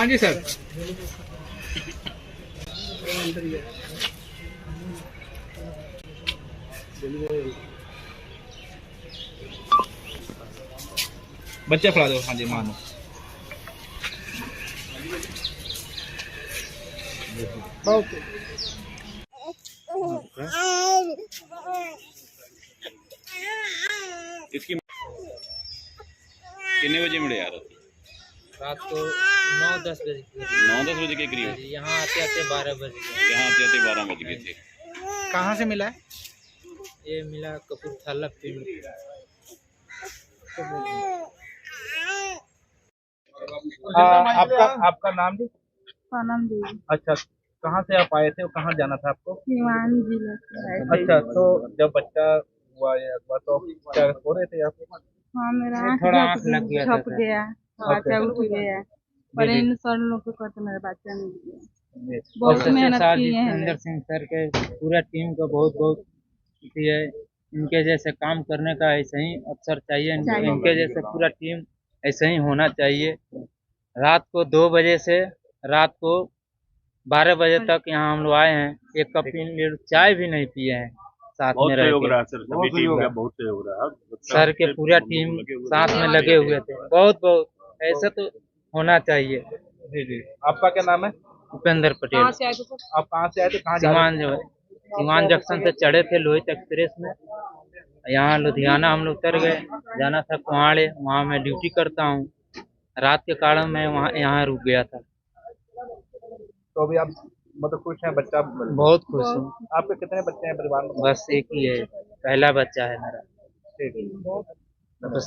ਹਾਂਜੀ ਸਰ ਬੱਚਾ ਫੜਾ ਦਿਓ ਹਾਂਜੀ ਮਾਂ ਨੂੰ इसकी कितने बजे मिले यार रात को नौ दस बजे। नौ दस बजे के करीब। यहाँ आते आते बारह बज यहाँ आते आते बारह बज गए थे। कहाँ से मिला है? ये मिला कपूरथला फ़ील्ड आपका आपका नाम भी सोनम देवी। अच्छा कहाँ से आप आए थे और कहाँ जाना था आपको? सिवान ज़िले से अच्छा तो जब बच्चा हुआ या तो क्या हो रहे थे आप हाँ मेरा आँख थोड़ा आँख लग गया। सर। गया बच्चा पर इन सर लोग को कहते मेरा बच्चा नहीं गया बहुत मेहनत किए हैं। सिंह सर के पूरा टीम को बहुत बहुत है। इनके जैसे काम करने का ऐसे ही अवसर चाहिए। इनके- जैसे पूरा टीम ऐसे ही होना चाहिए। रात को दो बजे से रात को बारह बजे तक यहाँ हम लोग आए हैं। एक कप चाय भी नहीं पिए हैं साथ में रह सर का। बहुत सहयोग रहा। सर के पूरा टीम साथ में लगे हुए थे। बहुत बहुत ऐसा तो होना चाहिए। जी जी। आपका क्या नाम है? उपेंद्र पटेल। आप कहाँ से आए थे? कहाँ जा सीवान जो है सीवान जंक्शन से चढ़े थे लोहित एक्सप्रेस में। यहाँ लुधियाना हम लोग उतर गए। जाना था कुहाड़े वहाँ मैं ड्यूटी करता हूँ। रात के कारण मैं वहाँ यहाँ रुक गया था। तो अभी आप मतलब खुश हैं? बच्चा बहुत खुश हूँ। आपके कितने बच्चे हैं परिवार में? बस एक ही है। पहला बच्चा है मेरा। ठीक है। बस।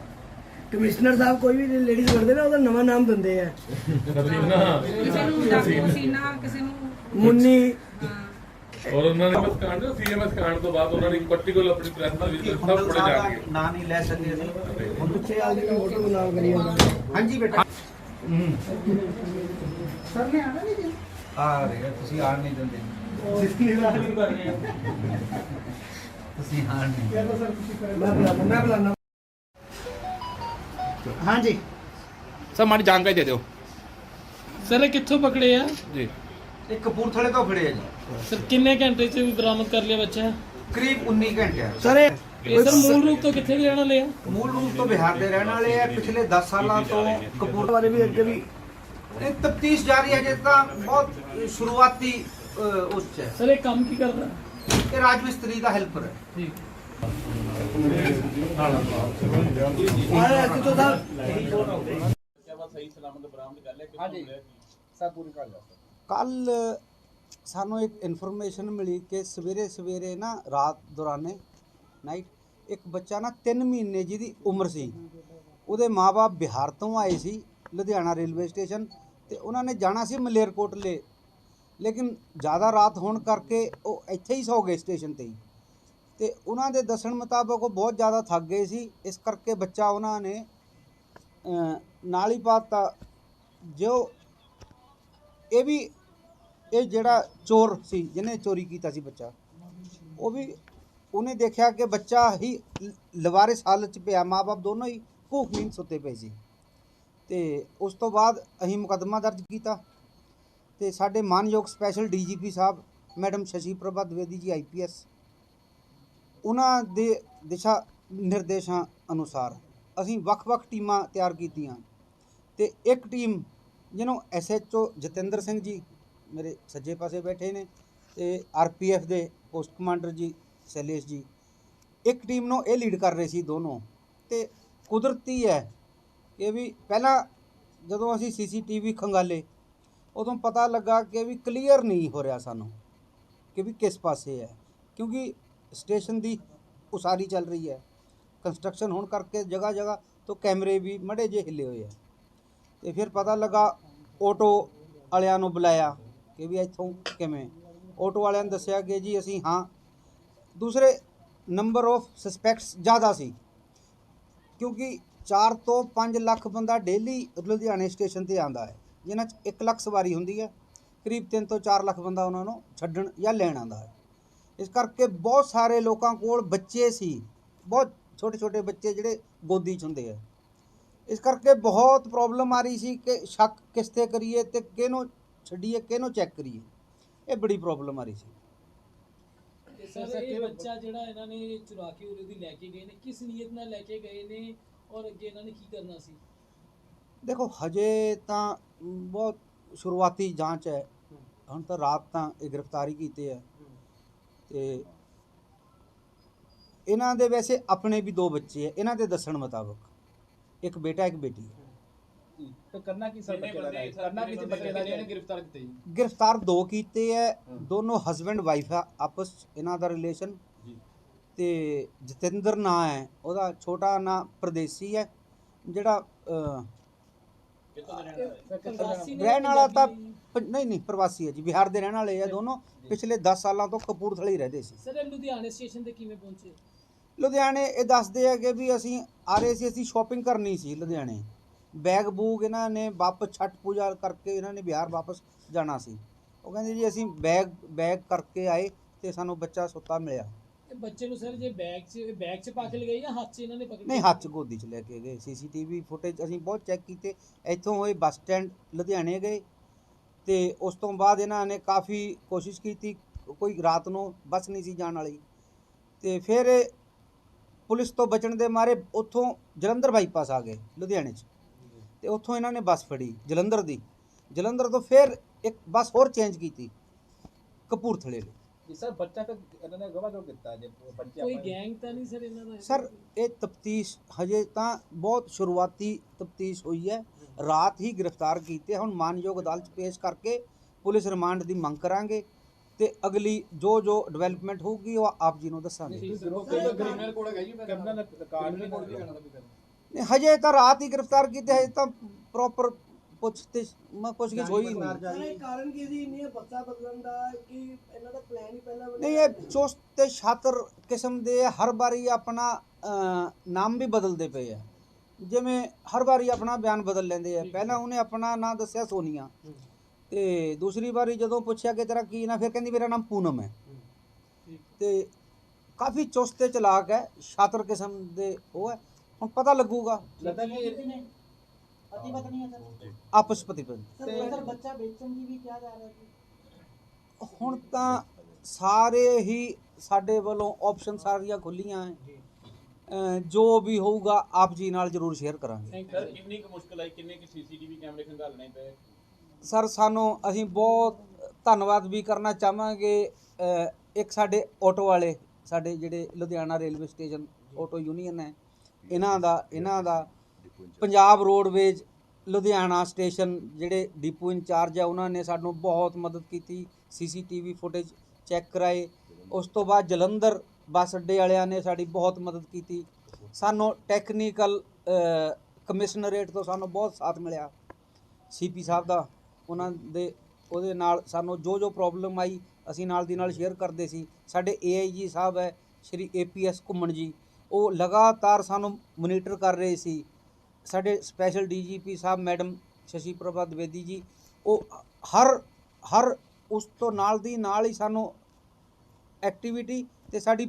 ਕਮਿਸ਼ਨਰ ਸਾਹਿਬ ਕੋਈ ਵੀ ਲੇਡੀਜ਼ ਕਰਦੇ ਨਾ ਉਹਦਾ ਨਵਾਂ ਨਾਮ ਦਿੰਦੇ ਆ। ਕਿਸੇ ਨੂੰ ਡਾਕਟਰ ਸੀਨਾ ਕਿਸੇ ਨੂੰ ਮੁੰਨੀ। ਔਰ ਉਹਨਾਂ ਨੇ ਬਸ ਕਾਂਡ ਸੀਐਮਐਸ ਕਾਂਡ ਤੋਂ ਬਾਅਦ ਉਹਨਾਂ ਨੇ ਪਾਰਟਿਕੂਲਰ ਆਪਣੀ ਪ੍ਰੈਸ ਦੇ ਵਿੱਚ ਸਭ ਪੜੇ ਜਾਣਗੇ। ਨਾਂ ਨਹੀਂ ਲੈ ਸਕਦੇ ਅਸੀਂ। ਹੁਣ ਪਿੱਛੇ ਆ ਜਿਹੜੀ ਫੋਟੋ ਨਾਮ ਕਰੀ ਜਾਂਦਾ ਹਾਂਜੀ ਬੇਟਾ। ਸਰ ਨੇ ਆਣਾ ਨਹੀਂ ਆ ਰਹੇ ਆ, ਤੁਸੀਂ ਆਣ ਨਹੀਂ ਦਿੰਦੇ। ਤੁਸੀਂ ਆਣ ਨਹੀਂ ਮੈਂ ਬੁਲਾਣਾ ਮੈਂ ਬੁਲਾਣਾ ਹਾਂਜੀ। ਸਰ ਮਾੜੀ ਜਾਣਕਾਰੀ ਦੇ ਦਿਓ। ਸਰ ਇਹ ਕਿੱਥੋਂ ਪਕੜੇ ਆ? ਜੀ। ਇਹ ਕਪੂਰਥਲੇ ਤੋਂ ਫੜੇ ਆ ਜੀ। ਸਰ ਕਿੰਨੇ ਘੰਟੇ ਚ ਬਰਾਮਦ ਕਰ ਲਿਆ ਬੱਚਾ? ਕਰੀਬ 19 ਘੰਟੇ ਆ। ਸਰ ਇਹ ਸਰ ਮੂਲ ਰੂਪ ਤੋਂ ਕਿੱਥੇ ਦੇ ਰਹਿਣ ਵਾਲੇ ਆ? ਮੂਲ ਰੂਪ ਤੋਂ ਬਿਹਾਰ ਦੇ ਰਹਿਣ ਵਾਲੇ ਆ। ਪਿਛਲੇ 10 ਸਾਲਾਂ ਤੋਂ ਕਪੂਰਥਲੇ ਬਾਰੇ ਵੀ ਅੱਗੇ ਵੀ ਇਹ ਤਫਤੀਸ਼ ਜਾਰੀ ਹੈ ਜੇ ਤਾਂ ਬਹੁਤ ਸ਼ੁਰੂਆਤੀ ਅ, ਉਸ ਚ ਹੈ। ਸਰ ਇਹ ਕੰਮ ਕੀ ਕਰਦਾ? ਇਹ ਰਾਜ ਮਿਸਤਰੀ ਦਾ ਹੈਲਪਰ ਹੈ। ਠੀਕ। ਕੱਲ ਸਾਨੂੰ ਇੱਕ ਇਨਫੋਰਮੇਸ਼ਨ ਮਿਲੀ ਕਿ ਸਵੇਰੇ ਸਵੇਰੇ ਨਾ ਰਾਤ ਦੌਰਾਨੇ ਨਾਈਟ ਇੱਕ ਬੱਚਾ ਨਾ 3 ਮਹੀਨੇ ਜਿਹਦੀ ਉਮਰ ਸੀ। ਉਹਦੇ ਮਾਪੇ ਬਿਹਾਰ ਤੋਂ ਆਏ ਸੀ ਲੁਧਿਆਣਾ ਰੇਲਵੇ ਸਟੇਸ਼ਨ ਤੇ ਉਹਨਾਂ ਨੇ ਜਾਣਾ ਸੀ ਮਲੇਰਕੋਟਲੇ। ਲੇਕਿਨ ਜ਼ਿਆਦਾ ਰਾਤ ਹੋਣ ਕਰਕੇ ਉਹ ਇੱਥੇ ਹੀ ਸੌ ਗਏ ਸਟੇਸ਼ਨ ਤੇ ਹੀ। ਤੇ ਉਹਨਾਂ ਦੇ ਦੱਸਣ ਮੁਤਾਬਕ ਉਹ ਬਹੁਤ ਜ਼ਿਆਦਾ ਥੱਕ ਗਏ ਸੀ। ਇਸ ਕਰਕੇ ਬੱਚਾ ਉਹਨਾਂ ਨੇ ਨਾਲ ਹੀ ਪਾਤਾ। ਜੋ ਇਹ ਵੀ, ਇਹ ਜਿਹੜਾ ਚੋਰ ਸੀ, ਜਿਹਨੇ ਚੋਰੀ ਕੀਤਾ ਸੀ ਬੱਚਾ, ਉਹ ਵੀ ਉਹਨੇ ਦੇਖਿਆ ਕਿ ਬੱਚਾ ਹੀ ਲ- ਲਵਾਰਿਸ ਹਾਲਤ ਚ ਪਿਆ। ਮਾਪੇ ਦੋਨੋਂ ਹੀ ਭੁੱਖ ਨੀਂਦ ਸੁੱਤੇ ਪਏ ਸੀ। ਤੇ ਉਸ ਤੋਂ ਬਾਅਦ ਅਸੀਂ ਮੁਕੱਦਮਾ ਦਰਜ ਕੀਤਾ। ਤੇ ਸਾਡੇ ਮਾਨਯੋਗ ਸਪੈਸ਼ਲ ਡੀਜੀਪੀ ਸਾਹਿਬ, ਮੈਡਮ ਸ਼ਸ਼ੀ ਪ੍ਰਭਾ ਦਵੇਦੀ ਜੀ ਆਈਪੀਐਸ ਉਹਨਾਂ ਦੇ ਦਿਸ਼ਾ ਨਿਰਦੇਸ਼ਾਂ ਅਨੁਸਾਰ ਅਸੀਂ ਵੱਖ-ਵੱਖ ਟੀਮਾਂ ਤਿਆਰ ਕੀਤੀਆਂ ਤੇ ਇੱਕ ਟੀਮ ਜਿਹਨੂੰ ਐਸਐਚਓ ਜਤਿੰਦਰ ਸਿੰਘ ਜੀ ਮੇਰੇ ਸੱਜੇ ਪਾਸੇ ਬੈਠੇ ਨੇ ਤੇ ਆਰਪੀਐਫ ਦੇ ਪੋਸਟ ਕਮਾਂਡਰ ਜੀ ਸ਼ੈਲੇਸ਼ ਜੀ, ਇੱਕ ਟੀਮ ਨੂੰ ਇਹ ਲੀਡ ਕਰ ਰਹੇ ਸੀ ਦੋਨੋਂ ਤੇ ਕੁਦਰਤੀ ਹੈ ਕਿ ਵੀ ਪਹਿਲਾਂ ਜਦੋਂ ਅਸੀਂ ਸੀਸੀਟੀਵੀ ਖੰਗਾਲੇ ਉਦੋਂ ਪਤਾ ਲੱਗਾ ਕਿ ਵੀ ਕਲੀਅਰ ਨਹੀਂ ਹੋ ਰਿਹਾ ਸਾਨੂੰ ਕਿ ਵੀ ਕਿਸ ਪਾਸੇ ਹੈ ਕਿਉਂਕਿ ਸਟੇਸ਼ਨ ਦੀ ਉਸਾਰੀ ਚੱਲ ਰਹੀ ਹੈ। ਕੰਸਟਰਕਸ਼ਨ ਹੋਣ ਕਰਕੇ ਜਗ੍ਹਾ ਜਗ੍ਹਾ ਤੋਂ ਕੈਮਰੇ ਵੀ ਮੜੇ ਜੇ ਹਿੱਲੇ ਹੋਏ ਆ ਤੇ ਫਿਰ ਪਤਾ ਲੱਗਾ ਆਟੋ ਵਾਲਿਆਂ ਨੂੰ ਬੁਲਾਇਆ ਕਿ ਵੀ ਇੱਥੋਂ ਕਿਵੇਂ? ਆਟੋ ਵਾਲਿਆਂ ਨੇ ਦੱਸਿਆ ਕਿ ਜੀ ਅਸੀਂ ਹਾਂ। ਦੂਸਰੇ ਨੰਬਰ ਆਫ ਸਸਪੈਕਟਸ ਜ਼ਿਆਦਾ ਸੀ। ਕਿਉਂਕਿ 4 ਤੋਂ 5 ਲੱਖ ਬੰਦਾ ਡੇਲੀ ਲੁਧਿਆਣੇ ਸਟੇਸ਼ਨ ਤੇ ਆਂਦਾ ਹੈ। ਜਿਨ੍ਹਾਂ 'ਚ 1 ਲੱਖ ਸਵਾਰੀ ਹੁੰਦੀ ਹੈ। ਕਰੀਬ 3 ਤੋਂ 4 ਲੱਖ ਬੰਦਾ ਉਹਨਾਂ ਨੂੰ ਛੱਡਣ ਜਾਂ ਲੈਣ ਆਂਦਾ ਹੈ। ਇਸ ਕਰਕੇ ਬਹੁਤ ਸਾਰੇ ਲੋਕਾਂ ਕੋਲ ਬੱਚੇ ਸੀ। ਬਹੁਤ ਛੋਟੇ ਛੋਟੇ ਬੱਚੇ ਜਿਹੜੇ ਗੋਦੀ 'ਚ ਹੁੰਦੇ ਆ। ਇਸ ਕਰਕੇ ਬਹੁਤ ਪ੍ਰੋਬਲਮ ਆ ਰਹੀ ਸੀ ਕਿ ਸ਼ੱਕ ਕਿਸ ਤੇ ਕਰੀਏ ਤੇ ਕਿਹਨੂੰ ਛੱਡੀਏ ਕਿਹਨੂੰ ਚੈੱਕ ਕਰੀਏ। ਇਹ ਬੜੀ ਪ੍ਰੋਬਲਮ ਆ ਰਹੀ ਸੀ। ਸਰ ਇਹ ਬੱਚਾ ਜਿਹੜਾ ਇਹਨਾਂ ਨੇ ਚੁਰਾ ਕੇ ਉਰੇ ਦੀ ਲੈ ਕੇ ਗਏ ਨੇ ਕਿਸ ਨੀਅਤ ਨਾਲ ਲੈ ਕੇ ਗਏ ਨੇ ਔਰ ਅੱਗੇ ਇਹਨਾਂ ਨੇ ਕੀ ਕਰਨਾ ਸੀ? ਦੇਖੋ ਹਜੇ ਤਾਂ ਬਹੁਤ ਸ਼ੁਰੂਆਤੀ ਜਾਂਚ ਹੈ। ਹੁਣ ਤਾਂ ਰਾਤ ਤਾਂ ਇਹ ਗ੍ਰਿਫਤਾਰੀ ਕੀਤੀ ਹੈ ਤੇ ਇਹਨਾਂ ਦੇ ਵੈਸੇ ਆਪਣੇ ਵੀ ਦੋ ਬੱਚੇ ਹੈ ਇਹਨਾਂ ਦੇ ਦੱਸਣ ਮੁਤਾਬਕ। ਇੱਕ ਬੇਟਾ ਇੱਕ ਬੇਟੀ। ਹੈ ਤੇ ਕਰਨਾ ਕੀ ਸਰ ਬੱਚੇ ਦਾ ਕਰਨਾ ਕੀ ਸੀ ਬੱਚੇ ਦਾ ਜਿਹਨੇ ਗ੍ਰਿਫਤਾਰ ਕੀਤੇ ਜੀ? ਗ੍ਰਿਫਤਾਰ ਦੋ ਕੀਤੇ ਹੈ। ਦੋਨੋਂ ਹਸਬੈਂਡ ਵਾਈਫ ਆ ਆਪਸ ਇਹਨਾਂ ਦਾ ਰਿਲੇਸ਼ਨ ਤੇ ਜਤਿੰਦਰ ਨਾਂ ਹੈ ਉਹਦਾ ਛੋਟਾ ਨਾਂ ਪ੍ਰਦੇਸੀ ਹੈ ਜਿਹੜਾ ਰਹਿਣ ਵਾਲਾ ਤਾਂ ਪ- ਨਹੀਂ ਨਹੀਂ ਪ੍ਰਵਾਸੀ ਹੈ ਜੀ। ਬਿਹਾਰ ਦੇ ਰਹਿਣ ਵਾਲੇ ਆ ਦੋਨੋਂ। ਪਿਛਲੇ 10 ਸਾਲਾਂ ਤੋਂ ਕਪੂਰਥਲੇ ਹੀ ਰਹਿੰਦੇ ਸੀ। ਸਰ ਇਹ ਲੁਧਿਆਣੇ ਸਟੇਸ਼ਨ ਤੇ ਕਿਵੇਂ ਪਹੁੰਚੇ? ਲੁਧਿਆਣੇ ਇਹ ਦੱਸਦੇ ਆ ਕਿ ਵੀ ਅਸੀਂ ਆ ਰਹੇ ਸੀ ਅਸੀਂ ਸ਼ਾਪਿੰਗ ਕਰਨੀ ਸੀ ਲੁਧਿਆਣੇ। ਬੈਗ ਬੂਗ ਇਹਨਾਂ ਨੇ ਵਾਪਸ ਛੱਟ ਪੂਜਾ ਕਰਕੇ ਇਹਨਾਂ ਨੇ ਬਿਹਾਰ ਵਾਪਸ ਜਾਣਾ ਸੀ। ਉਹ ਕਹਿੰਦੇ ਜੀ ਅਸੀਂ ਬੈਗ ਬੈਗ ਕਰਕੇ ਆਏ ਤੇ ਸਾਨੂੰ ਬੱਚਾ ਸੁੱਤਾ ਮਿਲਿਆ। ਇਹ ਬੱਚੇ ਨੂੰ ਸਰ ਜੇ ਬੈਗ 'ਚ ਬੈਗ 'ਚ ਪਾ ਕੇ ਲਗਾਈ ਜਾਂ ਹੱਥ 'ਚ ਇਹਨਾਂ ਨੇ ਪਕੜੀ? ਨਹੀਂ ਹੱਥ 'ਚ ਗੋਦੀ 'ਚ ਲੈ ਕੇ ਗਏ। ਸੀਸੀਟੀਵੀ ਫੁਟੇਜ ਅਸੀਂ ਬਹੁਤ ਚੈੱਕ ਕੀਤੇ। ਇੱਥੋਂ ਹੋਏ ਬੱਸ ਸਟੈਂਡ ਲੁਧਿਆਣੇ ਗਏ। ਤੇ ਉਸ ਤੋਂ ਬਾਅਦ ਇਹਨਾਂ ਨੇ ਕਾਫੀ ਕੋਸ਼ਿਸ਼ ਕੀਤੀ ਕੋਈ ਰਾਤ ਨੂੰ ਬੱਸ ਨਹੀਂ ਸੀ ਜਾਣ ਵਾਲੀ। ਤੇ ਫਿਰ ਇਹ ਪੁਲਿਸ ਤੋਂ ਬਚਣ ਦੇ ਮਾਰੇ ਉੱਥੋਂ ਜਲੰਧਰ ਬਾਈਪਾਸ ਆ ਗਏ ਲੁਧਿਆਣੇ 'ਚ। ਤੇ ਉੱਥੋਂ ਇਹਨਾਂ ਨੇ ਬੱਸ ਫੜੀ ਜਲੰਧਰ ਦੀ। ਜਲੰਧਰ ਤੋਂ ਫਿਰ ਇੱਕ ਬੱਸ ਹੋਰ ਚੇਂਜ ਕੀਤੀ ਕਪੂਰਥਲੇ ਲਈ ਜੀ ਸਰ ਬੱਚਾ ਤਾਂ ਇਹਨਾਂ ਨੇ ਗਵਾਹ ਜੋ ਕੀਤਾ? ਜੇ ਬੱਚੇ ਕੋਈ ਗੈਂਗ ਤਾਂ ਨਹੀਂ ਸਰ ਇਹਨਾਂ ਦਾ? ਸਰ ਇਹ ਤਫਤੀਸ਼ ਹਜੇ ਤਾਂ ਬਹੁਤ ਸ਼ੁਰੂਆਤੀ ਤਫਤੀਸ਼ ਹੋਈ ਹੈ। ਰਾਤ ਹੀ ਗ੍ਰਿਫਤਾਰ ਕੀਤੇ ਹੁਣ ਮਾਨਯੋਗ ਅਦਾਲਤ ਪੇਸ਼ ਕਰਕੇ ਪੁਲਿਸ ਰਿਮਾਂਡ ਦੀ ਮੰਗ ਕਰਾਂਗੇ ਤੇ ਅਗਲੀ ਜੋ ਜੋ ਡਿਵੈਲਪਮੈਂਟ ਹੋਊਗੀ ਉਹ ਆਪ ਜੀ ਨੂੰ ਦੱਸਾਂਗੇ। ਨਹੀਂ, ਹਜੇ ਤਾਂ ਰਾਤ ਹੀ ਗ੍ਰਿਫਤਾਰ ਕੀਤੇ ਹਜੇ ਤਾਂ ਪ੍ਰੋਪਰ ਪੁੱਛ ਤੇ ਮੈਂ ਪੁੱਛ ਗਿੱਛ ਹੋਈ ਨਹੀਂ। ਕਾਰਨ ਕੀ ਸੀ? ਇੰਨੀਆਂ ਬੱਸਾਂ ਬਦਲਣ ਦਾ ਕਿ ਇਹਨਾਂ ਦਾ ਪਲਾਨ ਹੀ ਪਹਿਲਾਂ ਨਹੀਂ ਇਹ ਚੁਸਤ ਤੇ ਛਾਤਰ ਕਿਸਮ ਦੇ ਹਰ ਵਾਰੀ ਆਪਣਾ ਨਾਮ ਵੀ ਬਦਲਦੇ ਪਏ ਆ। ਜਿਵੇਂ ਹਰ ਵਾਰੀ ਆਪਣਾ ਬਿਆਨ ਬਦਲ ਲੈਂਦੇ ਆ। ਪਹਿਲਾਂ ਉਹਨੇ ਆਪਣਾ ਨਾਂ ਦੱਸਿਆ ਸੋਨੀਆ। ਤੇ ਦੂਸਰੀ ਵਾਰੀ ਜਦੋਂ ਪੁੱਛਿਆ ਕਿ ਤੇਰਾ ਕੀ ਨਾਂ ਫਿਰ ਕਹਿੰਦੀ ਮੇਰਾ ਨਾਮ ਪੂਨਮ ਹੈ। ਤੇ ਕਾਫੀ ਚੁਸਤ ਤੇ ਚਲਾਕ ਹੈ ਛਾਤਰ ਕਿਸਮ ਦੇ ਉਹ ਹੈ। ਹੁਣ ਪਤਾ ਲੱਗੂਗਾ। ਲੱਗਦਾ ਕਿ ਪਤੀ ਪਤਨੀ ਹੈ ਸਰ। ਆਪਸ ਪਤੀ ਪਤਨੀ। ਸਰ ਸਰ ਬੱਚਾ ਵੇਚਣ ਦੀ ਵੀ ਕਿਹਾ ਜਾ ਰਿਹਾ ਹੈ ਹੁਣ ਤਾਂ ਸਾਰੇ ਹੀ ਸਾਡੇ ਵੱਲੋਂ ਆਪਸ਼ਨ ਸਾਰੀਆਂ ਖੁੱਲੀਆਂ ਹੈ। ਜੋ ਵੀ ਹੋਊਗਾ ਆਪ ਜੀ ਨਾਲ ਜ਼ਰੂਰ ਸ਼ੇਅਰ ਕਰਾਂਗੇ। ਸਰ ਕਿੰਨੀ ਕੁ ਮੁਸ਼ਕਲ ਆਈ? ਕਿੰਨੇ ਕੁ ਸੀਸੀਟੀਵੀ ਕੈਮਰੇ ਖੰਗਾਲਣੇ ਪਏ? ਸਰ ਸਾਨੂੰ ਅਸੀਂ ਬਹੁਤ ਧੰਨਵਾਦ ਵੀ ਕਰਨਾ ਚਾਹਾਂਗੇ ਇੱਕ ਸਾਡੇ ਆਟੋ ਵਾਲੇ ਸਾਡੇ ਜਿਹੜੇ Ludhiana railway station auto union ਹੈ ਇਹਨਾਂ ਦਾ ਇਹਨਾਂ ਦਾ ਪੰਜਾਬ ਰੋਡਵੇਜ ਲੁਧਿਆਣਾ ਸਟੇਸ਼ਨ ਜਿਹੜੇ ਡਿਪੂ ਇੰਚਾਰਜ ਹੈ ਉਹਨਾਂ ਨੇ ਸਾਨੂੰ ਬਹੁਤ ਮਦਦ ਕੀਤੀ ਸੀਸੀਟੀਵੀ ਫੁਟੇਜ ਚੈੱਕ ਕਰਾਏ। ਉਸ ਤੋਂ ਬਾਅਦ ਜਲੰਧਰ ਬੱਸ ਅੱਡੇ ਵਾਲਿਆਂ ਨੇ ਸਾਡੀ ਬਹੁਤ ਮਦਦ ਕੀਤੀ। ਸਾਨੂੰ ਟੈਕਨੀਕਲ ਕਮਿਸ਼ਨਰੇਟ ਤੋਂ ਸਾਨੂੰ ਬਹੁਤ ਸਾਥ ਮਿਲਿਆ। ਸੀਪੀ ਸਾਹਿਬ ਦਾ, ਉਹਨਾਂ ਦੇ, ਉਹਦੇ ਨਾਲ ਸਾਨੂੰ ਜੋ ਜੋ ਪ੍ਰੋਬਲਮ ਆਈ, ਅਸੀਂ ਨਾਲ ਦੀ ਨਾਲ ਸ਼ੇਅਰ ਕਰਦੇ ਸੀ। ਸਾਡੇ ਏਆਈਜੀ ਸਾਹਿਬ ਹੈ, ਸ਼੍ਰੀ ਏਪੀਐਸ ਘੁੰਮਣ ਜੀ, ਉਹ ਲਗਾਤਾਰ ਸਾਨੂੰ ਮੋਨੀਟਰ ਕਰ ਰਹੇ ਸੀ। ਸਾਡੇ ਸਪੈਸ਼ਲ ਡੀਜੀਪੀ ਸਾਹਿਬ ਮੈਡਮ ਸ਼ਸ਼ੀ ਪ੍ਰਭਾ ਦਵੇਦੀ ਜੀ, ਉਹ ਹਰ ਹਰ ਉਸ ਤੋਂ ਨਾਲ ਦੀ ਨਾਲ ਹੀ ਸਾਨੂੰ ਐਕਟੀਵਿਟੀ ਤੇ ਸਾਡੀ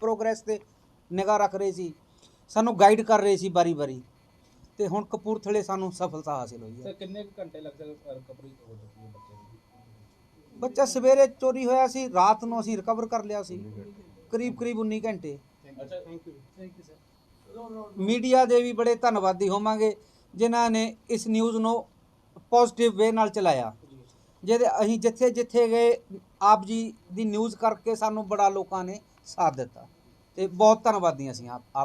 ਪ੍ਰੋਗਰੈਸ ਤੇ ਨਿਗਾਹ ਰੱਖ ਰਹੇ ਸੀ। ਸਾਨੂੰ ਗਾਈਡ ਕਰ ਰਹੇ ਸੀ ਬਾਰੀ-ਬਾਰੀ ਤੇ ਹੁਣ ਕਪੂਰਥਲੇ ਸਾਨੂੰ ਸਫਲਤਾ ਹਾਸਿਲ ਹੋਈ ਹੈ। ਸਰ ਕਿੰਨੇ ਕੁ ਘੰਟੇ ਲੱਗ ਸਕਦੇ ਰਿਕਵਰੀ ਹੋ ਚੁੱਕੀ ਹੈ ਬੱਚੇ ਦੀ? ਬੱਚਾ ਸਵੇਰੇ ਚੋਰੀ ਹੋਇਆ ਸੀ ਰਾਤ ਨੂੰ ਅਸੀਂ ਰਿਕਵਰ ਕਰ ਲਿਆ ਸੀ। ਕਰੀਬ ਕਰੀਬ 19 ਘੰਟੇ। ਅੱਛਾ ਥੈਂਕ ਯੂ ਸਰ ਮੀਡੀਆ ਦੇ ਵੀ ਬੜੇ ਧੰਨਵਾਦੀ ਹੋਵਾਂਗੇ ਜਿਨ੍ਹਾਂ ਨੇ ਇਸ ਨਿਊਜ਼ ਨੂੰ ਪੋਜ਼ਿਟਿਵ ਵੇ ਨਾਲ ਚਲਾਇਆ। ਜਿਹਦੇ ਅਸੀਂ ਜਿੱਥੇ ਜਿੱਥੇ ਗਏ ਆਪ ਜੀ ਦੀ ਨਿਊਜ਼ ਕਰਕੇ ਸਾਨੂੰ ਬੜਾ ਲੋਕਾਂ ਨੇ ਸਾਥ ਦਿੱਤਾ। ਤੇ ਬਹੁਤ ਧੰਨਵਾਦੀ ਅਸੀਂ ਆਪ ਆਪ